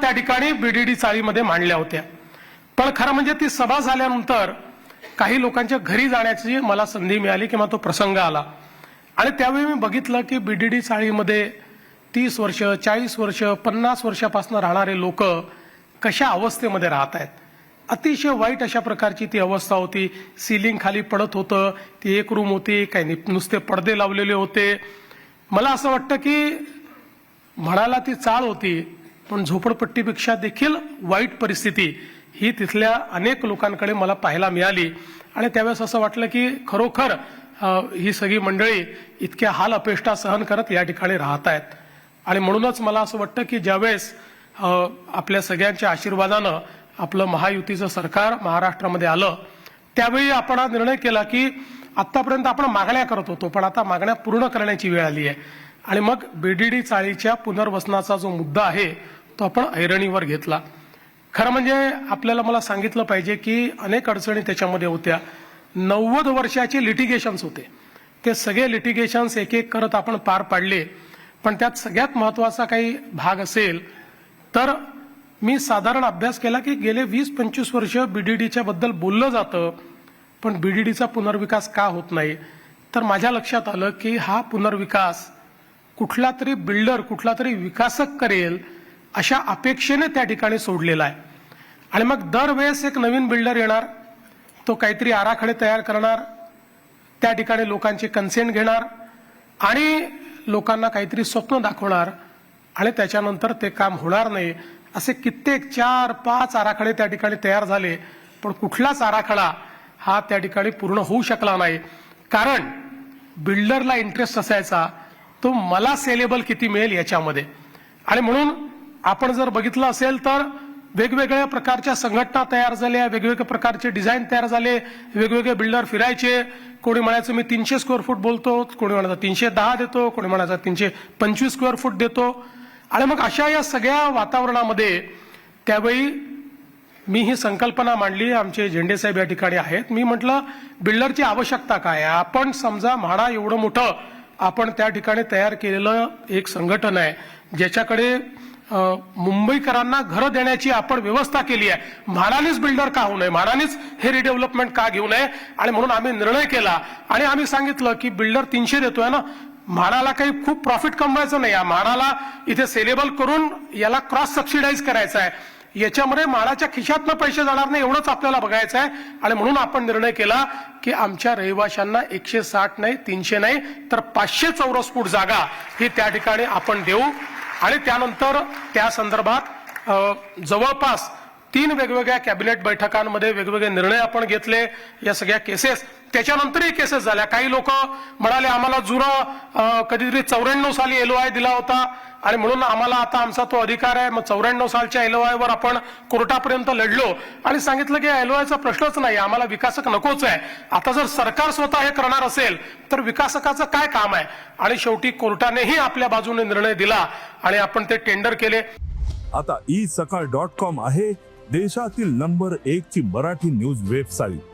त्या ठिकाणी बीडीडी चाळीमध्ये मांडल्या होत्या. पण खरं म्हणजे ती सभा झाल्यानंतर काही लोकांच्या घरी जाण्याची मला संधी मिळाली किंवा तो प्रसंग आला. आणि त्यावेळी मी बघितलं की बीडीडी चाळीमध्ये तीस वर्ष चाळीस वर्ष पन्नास वर्षापासून राहणारे लोक कशा अवस्थेमध्ये राहत आहेत? अतिशय वाईट अशा प्रकारची ती अवस्था होती. सिलिंग खाली पडत होतं. ती एक रूम होती. काही नुसते पडदे लावलेले होते. मला असं वाटतं की म्हणाला ती चाळ होती. पण झोपडपट्टीपेक्षा देखील वाईट परिस्थिती ही तिथल्या अनेक लोकांकडे मला पाहायला मिळाली. आणि त्यावेळेस असं वाटलं की खरोखर ही सगळी मंडळी इतक्या हाल अपेष्टा सहन करत या ठिकाणी राहत आहेत. आणि म्हणूनच मला असं वाटतं की ज्यावेळेस आपल्या सगळ्यांच्या आशीर्वादानं आपलं महायुतीचं सरकार महाराष्ट्रामध्ये आलं त्यावेळी आपण हा निर्णय केला की आतापर्यंत आपण मागण्या करत होतो पण आता मागण्या पूर्ण करण्याची वेळ आली आहे. आणि मग बीडीडी चाळीच्या पुनर्वसनाचा जो मुद्दा आहे तो आपण ऐरणीवर घेतला. खरं म्हणजे आपल्याला मला सांगितलं पाहिजे की अनेक अडचणी त्याच्यामध्ये होत्या. नव्वद वर्षाचे लिटिगेशन्स होते. ते सगळे लिटिगेशन्स एक एक करत आपण पार पाडले. पण त्यात सगळ्यात महत्त्वाचा काही भाग असेल तर मी साधारण अभ्यास केला की गेले वीस पंचवीस वर्ष बीडीडीच्या बद्दल बोललं जातं पण बीडीडीचा पुनर्विकास का होत नाही? तर माझ्या लक्षात आलं की हा पुनर्विकास कुठला तरी बिल्डर कुठला तरी विकासक करेल अशा अपेक्षेने त्या ठिकाणी सोडलेला आहे. आणि मग दरवेळेस एक नवीन बिल्डर येणार तो काहीतरी आराखडे तयार करणार त्या ठिकाणी लोकांचे कन्सेंट घेणार आणि लोकांना काहीतरी स्वप्न दाखवणार आणि त्याच्यानंतर ते काम होणार नाही असे कित्येक चार पाच आराखडे त्या ठिकाणी तयार झाले पण कुठलाच आराखडा हा त्या ठिकाणी पूर्ण होऊ शकला नाही. कारण बिल्डरला इंटरेस्ट असायचा तो मला सेलेबल किती मिळेल याच्यामध्ये? आणि म्हणून आपण जर बघितलं असेल तर वेगवेगळ्या प्रकारच्या संघटना तयार झाल्या वेगवेगळ्या प्रकारचे डिझाईन तयार झाले वेगवेगळे बिल्डर फिरायचे. कोणी म्हणायचं मी तीनशे स्क्वेअर फूट बोलतो. कोणी म्हणायचं तीनशे दहा देतो. कोणी म्हणायचं तीनशे पंचवीस स्क्वेअर फूट देतो. आणि मग अशा या सगळ्या वातावरणामध्ये त्यावेळी मी ही संकल्पना मांडली. आमचे झेंडे साहेब या ठिकाणी आहेत. मी म्हटलं बिल्डरची आवश्यकता काय आहे? आपण समजा म्हाडा एवढं मोठं आपण त्या ठिकाणी तयार केलेलं एक संघटन आहे. ज्याच्याकडे मुंबईकरांना घरं देण्याची आपण व्यवस्था केली आहे. म्हाडानेच बिल्डर का होऊ नये? म्हाडानेच हे रिडेव्हलपमेंट का घेऊ नये? आणि म्हणून आम्ही निर्णय केला. आणि आम्ही सांगितलं की बिल्डर तीनशे देतोय ना? म्हाडाला काही खूप प्रॉफिट कमवायचं नाही. या म्हाडाला इथे सेलेबल करून याला क्रॉस सबसिडाईज करायचं आहे. याच्यामध्ये माळाच्या खिशातनं पैसे जाणार नाही एवढंच आपल्याला बघायचं आहे. आणि म्हणून आपण निर्णय केला की आमच्या रहिवाशांना एकशे साठ नाही तीनशे नाही तर पाचशे चौरस फूट जागा ही त्या ठिकाणी आपण देऊ. आणि त्यानंतर त्या संदर्भात जवळपास तीन वेगवेगळ्या कॅबिनेट बैठकांमध्ये वेगवेगळे निर्णय आपण घेतले. या सगळ्या केसेस त्याच्यानंतरही केसेस झाल्या. काही लोक म्हणाले आम्हाला जुना कधीतरी चौऱ्याण्णव साली एलओआय दिला होता. आणि म्हणून आम्हाला आता आमचा तो अधिकार आहे. मग चौऱ्याण्णव सालच्या एलओआय वर आपण कोर्टापर्यंत लढलो. आणि सांगितलं की एलओआयचा प्रश्नच नाही. आम्हाला विकासक नकोच आहे. आता जर सरकार स्वतः हे करणार असेल तर विकासकाचं काय काम आहे? आणि शेवटी कोर्टानेही आपल्या बाजूने निर्णय दिला आणि आपण ते टेंडर केले. आता ई सकाळ डॉट कॉम आहे. देशातील नंबर एक ची मराठी न्यूज वेबसाईट.